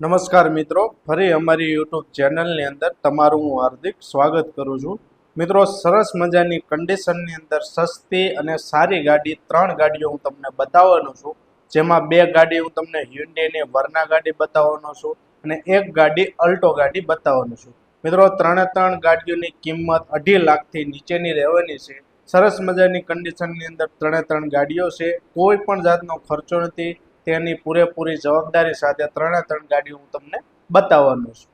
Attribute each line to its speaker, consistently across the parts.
Speaker 1: નમસ્કાર મિત્રો, ફરી અમારી યુટ્યુબ ચેનલની અંદર તમારું હું હાર્દિક સ્વાગત કરું છું. મિત્રો, સરસ મજાની કન્ડિશનની અંદર સસ્તી અને સારી ગાડી, ત્રણ ગાડીઓ હું તમને બતાવવાનો છું. જેમાં બે ગાડી હું તમને હ્યુન્ડેની વરના ગાડી બતાવવાનો છું અને એક ગાડી અલ્ટો ગાડી બતાવવાનો છું. મિત્રો, ત્રણે ત્રણ ગાડીઓની કિંમત અઢી લાખથી નીચેની રહેવાની છે. સરસ મજાની કન્ડિશનની અંદર ત્રણે ત્રણ ગાડીઓ છે. કોઈ પણ જાતનો ખર્ચો નથી. તેની પૂરેપૂરી જવાબદારી સાથે ત્રણે ત્રણ ગાડી હું તમને બતાવવાનું છું.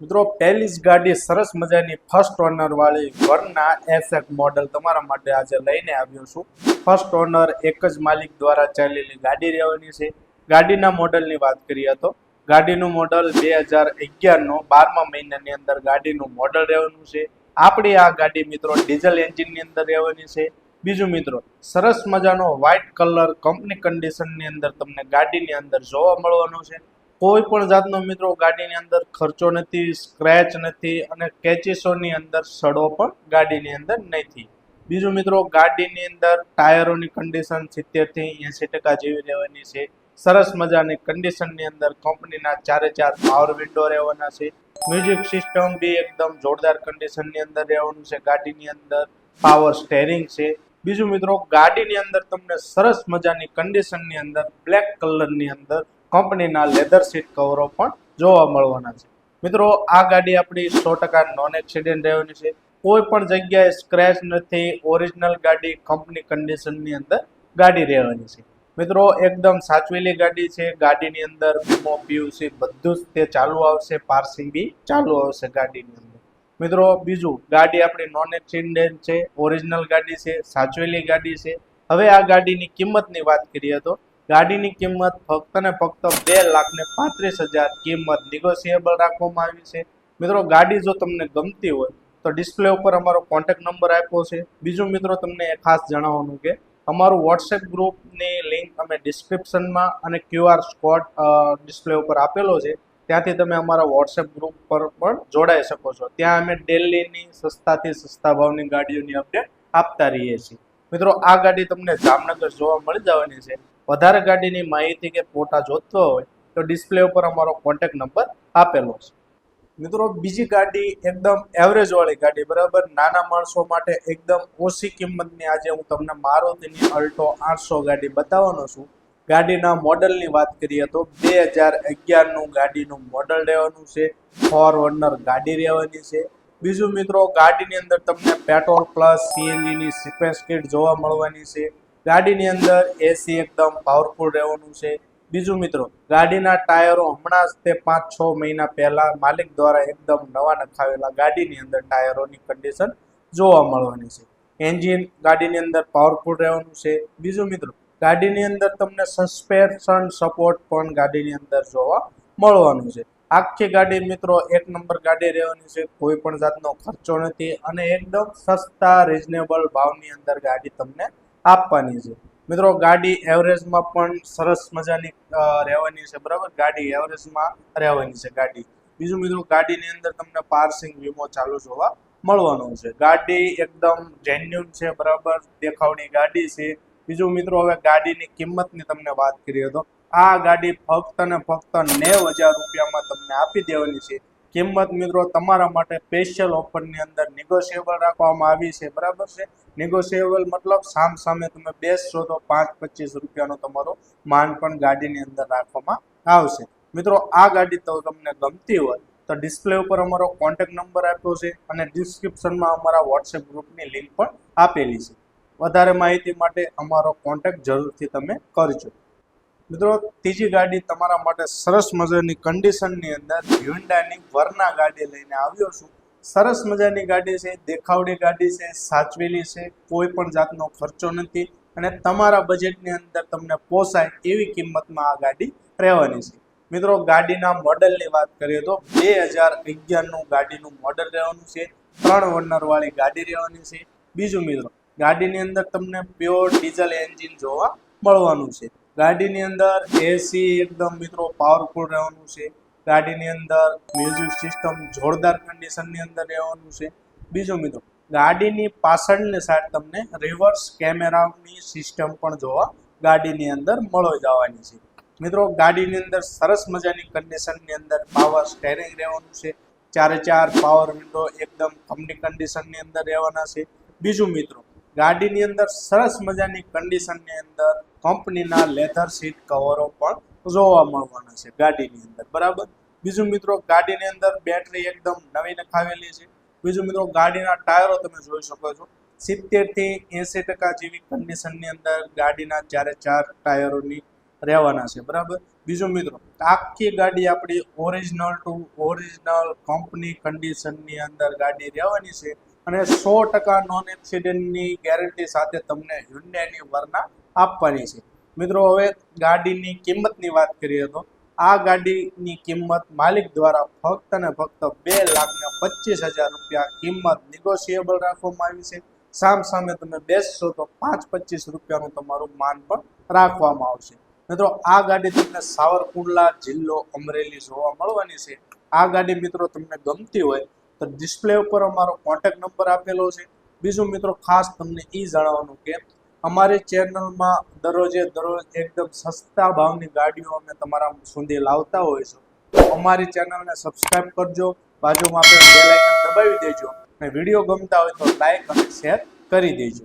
Speaker 1: મિત્રો, પહેલી જ ગાડી સરસ મજાની ફર્સ્ટ ઓનરવાળી વરના એસએક મોડલ તમારા માટે આજે લઈને આવ્યો છું. ફર્સ્ટ ઓનર એક જ માલિક દ્વારા ચાલેલી ગાડી રહેવાની છે. ગાડીના મોડલની વાત કરીએ તો, ગાડીનું મોડલ બે હજાર અગિયારનો બારમા મહિનાની અંદર ગાડીનું મોડલ રહેવાનું છે. આપણી આ ગાડી મિત્રો, ડીઝલ એન્જિનની અંદર રહેવાની છે. બીજું મિત્રો, સરસ મજાનો વ્હાઇટ કલર કંપની કન્ડિશનની અંદર તમને ગાડીની અંદર જોવા મળવાનો છે. કોઈ પણ જાતનો મિત્રો ગાડીની અંદર ખર્ચો નથી સ્ક્રેચ નથી અને કેચીસોની અંદર સડો પણ ગાડીની અંદર નથી. બીજું મિત્રો, ગાડીની અંદર ટાયરોની કન્ડિશન સિત્તેરથી એંસી ટકા જેવી રહેવાની છે. સરસ મજાની કન્ડિશનની અંદર કંપનીના ચારે ચાર પાવર વિન્ડો રહેવાના છે. મ્યુઝિક સિસ્ટમ બી એકદમ જોરદાર કન્ડિશનની અંદર રહેવાનું છે. ગાડીની અંદર પાવર સ્ટેરિંગ છે. બીજું મિત્રો, ગાડીની અંદર તમને સરસ મજાની કન્ડિશનની અંદર બ્લેક કલરની અંદર કંપનીના લેધર સીટ કવરો પણ જોવા મળવાના છે. મિત્રો, આ ગાડી આપણી સો ટકા નોન એક્સિડન્ટ રહેવાની છે. કોઈ પણ જગ્યાએ સ્ક્રેચ નથી ઓરિજિનલ ગાડી કંપની કન્ડિશનની અંદર ગાડી રહેવાની છે. મિત્રો, એકદમ સાચવેલી ગાડી છે. ગાડીની અંદર વીમો, પીયુસી બધું જ તે ચાલુ આવશે, પાર્સિંગ બી ચાલુ આવશે ગાડીની અંદર. મિત્રો, બીજું, ગાડી આપણી નોન એક્સિડન્ટ છે ઓરિજિનલ ગાડી છે, સાચવેલી ગાડી છે. હવે આ ગાડીની કિંમતની વાત કરીએ તો, ગાડીની કિંમત ફક્ત ને ફક્ત બે લાખ ને પાંત્રીસ હજાર કિંમત નિગોશિયેબલ રાખવામાં આવી છે. મિત્રો, ગાડી જો તમને ગમતી હોય, તો ડિસ્પ્લે ઉપર અમારો કોન્ટેક્ટ નંબર આપ્યો છે. બીજું મિત્રો, તમને ખાસ જણાવવાનું કે, અમારું વોટ્સએપ ગ્રુપની લિંક અમે ડિસ્ક્રિપ્શનમાં અને ક્યુઆર સ્કોટ ડિસ્પ્લે ઉપર આપેલો છે. ત્યાંથી તમે અમારા વોટ્સએપ ગ્રુપ પર પણ જોડાઈ શકો છો. ત્યાં અમે ડેલીની સસ્તાથી સસ્તા ભાવની ગાડીઓની અપડેટ આપતા રહીએ છીએ. મિત્રો, આ ગાડી તમને જામનગર જોવા મળી જવાની છે. વધારે ગાડીની માહિતી કે ફોટા જોતો હોય તો ડિસ્પ્લે ઉપર અમારો કોન્ટેક્ટ નંબર આપેલો છે. મિત્રો, બીજી ગાડી એકદમ એવરેજ વાળી ગાડી, બરાબર? નાના માણસો માટે એકદમ ઓછી કિંમતની આજે હું તમને મારુતિની અલ્ટો આઠસો ગાડી બતાવવાનો છું. ગાડીના મોડલની વાત કરીએ તો બે હજાર અગિયારનું ગાડીનું મોડલ રહેવાનું છે. ફોર વર્નર ગાડી રહેવાની છે. બીજું મિત્રો, ગાડીની અંદર તમને પેટ્રોલ પ્લસ સીએનજીની સિક્વેન્સ કિટ જોવા મળવાની છે. ગાડીની અંદર એસી એકદમ પાવરફુલ રહેવાનું છે. બીજું મિત્રો, ગાડીના ટાયરો હમણાં જ તે પાંચ છ મહિના પહેલાં માલિક દ્વારા એકદમ નવા નખાવેલા ગાડીની અંદર ટાયરોની કન્ડિશન જોવા મળવાની છે. એન્જિન ગાડીની અંદર પાવરફુલ રહેવાનું છે. બીજું મિત્રો ગાડીની અંદર તમને સસ્પેન્શન સપોર્ટ પણ ગાડીની અંદર જોવા મળવાનું છે. આખી ગાડી મિત્રો એક નંબર ગાડી રહેવાની છે, કોઈ પણ જાતનો ખર્ચો નથી અને એકદમ સસ્તા રિઝનેબલ ભાવની અંદર ગાડી તમને આપવાની છે. મિત્રો ગાડી એવરેજમાં પણ સરસ મજાની રહેવાની છે, બરાબર? ગાડી એવરેજમાં રહેવાની છે ગાડી. બીજું મિત્રો ગાડીની અંદર તમને પાર્સિંગ વીમો ચાલુ જોવા મળવાનો છે. ગાડી એકદમ જેન્યુન છે, બરાબર? દેખાવની ગાડી છે. બીજું મિત્રો હવે ગાડીની કિંમતની તમને વાત કરીએ તો આ ગાડી ફક્ત ને ફક્ત નેવ હજાર રૂપિયામાં તમને આપી દેવાની છે. કિંમત મિત્રો તમારા માટે સ્પેશિયલ ઓફરની અંદર નિગોશિયેબલ રાખવામાં આવી છે. બરાબર છે? નિગોશિયેબલ મતલબ સામ સામે તમે બેસશો તો પાંચ પચીસ રૂપિયાનો તમારો માન પણ ગાડીની અંદર રાખવામાં આવશે. મિત્રો આ ગાડી તો તમને ગમતી હોય તો ડિસ્પ્લે ઉપર અમારો કોન્ટેક્ટ નંબર આપ્યો છે અને ડિસ્ક્રિપ્શનમાં અમારા વોટ્સએપ ગ્રુપની લિંક પણ આપેલી છે. વધારે માહિતી માટે અમારો કોન્ટેક્ટ જરૂરથી તમે કરજો. મિત્રો, ત્રીજી ગાડી તમારા માટે સરસ મજાની કન્ડિશનની અંદર હ્યુન્ડાની વરના ગાડી લઈને આવ્યો છું. સરસ મજાની ગાડી છે, દેખાવડી ગાડી છે, સાચવેલી છે, કોઈ પણ જાતનો ખર્ચો નથી અને તમારા બજેટની અંદર તમને પોસાય એવી કિંમતમાં આ ગાડી રહેવાની છે. મિત્રો, ગાડીના મોડલની વાત કરીએ તો બે હજાર અગિયારનું ગાડીનું મોડલ રહેવાનું છે, ત્રણ વર્નરવાળી ગાડી રહેવાની છે. બીજું મિત્રો ગાડીની અંદર તમને પ્યોર ડીઝલ એન્જિન જોવા મળવાનું છે. ગાડીની અંદર એસી એકદમ મિત્રો પાવરફુલ રહેવાનું છે. ગાડીની અંદર મ્યુઝિક સિસ્ટમ જોરદાર કન્ડિશનની અંદર રહેવાનું છે. બીજું મિત્રો, ગાડીની પાછળની સાઈડ તમને રિવર્સ કેમેરાની સિસ્ટમ પણ જોવા ગાડીની અંદર મળી જવાની છે. મિત્રો, ગાડીની અંદર સરસ મજાની કન્ડિશનની અંદર પાવર સ્ટેરિંગ રહેવાનું છે. ચારે ચાર પાવર વિન્ડો એકદમ કમની કન્ડિશનની અંદર રહેવાના છે. બીજું મિત્રો ગાડીની અંદર સરસ મજાની કન્ડિશનની અંદર કંપનીના લેધર સીટ કવરો પણ જોવા મળવાના છે ગાડીની અંદર, બરાબર? બીજું મિત્રો, ગાડીની અંદર બેટરી એકદમ નવી નખાવેલી છે. બીજું મિત્રો, ગાડીના ટાયરો તમે જોઈ શકો છો. સિત્તેરથી એંસી ટકા જેવી કન્ડિશનની અંદર ગાડીના ચારે ચાર ટાયરોની રહેવાના છે, બરાબર? બીજું મિત્રો, આખી ગાડી આપણી ઓરિજિનલ ટુ ઓરિજિનલ કંપની કન્ડિશનની અંદર ગાડી રહેવાની છે. અને સો ટકા નોન એક્સિડન્ટની ગેરંટી સાથે તમને હ્યુન્ડાઈની વરના આપવાની છે. મિત્રો, હવે ગાડીની કિંમતની વાત કરીએ તો, આ ગાડીની કિંમત માલિક દ્વારા ફક્ત ને ફક્ત બે લાખ ને પચીસ હજાર રૂપિયા કિંમત નિગોશિયેબલ રાખવામાં આવી છે. સામ સામે તમે બેસશો તો પાંચ પચીસ રૂપિયાનું તમારું માન પણ રાખવામાં આવશે. મિત્રો, આ ગાડી તમને સાવરકુંડલા જિલ્લો અમરેલી જોવા મળવાની છે. આ ગાડી મિત્રો તમને ગમતી હોય તો ડિસ્પ્લે ઉપર અમારો કોન્ટેક્ટ નંબર આપેલો છે. બીજું મિત્રો, ખાસ તમને એ જણાવવાનું કે અમારી ચેનલમાં દરરોજે દરરોજ એકદમ સસ્તા ભાવની ગાડીઓ અમે તમારા સુધી લાવતા તો અમારી ચેનલને સબસ્ક્રાઈબ કરજો, બાજુમાં આપણે બેલ આઇકન દબાવી દેજો અને વીડિયો ગમતા હોય તો લાઈક અને શેર કરી દેજો.